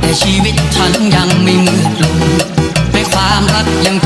แต่ชีวิตฉันยังไม่มืดลงแม้ความรักยัง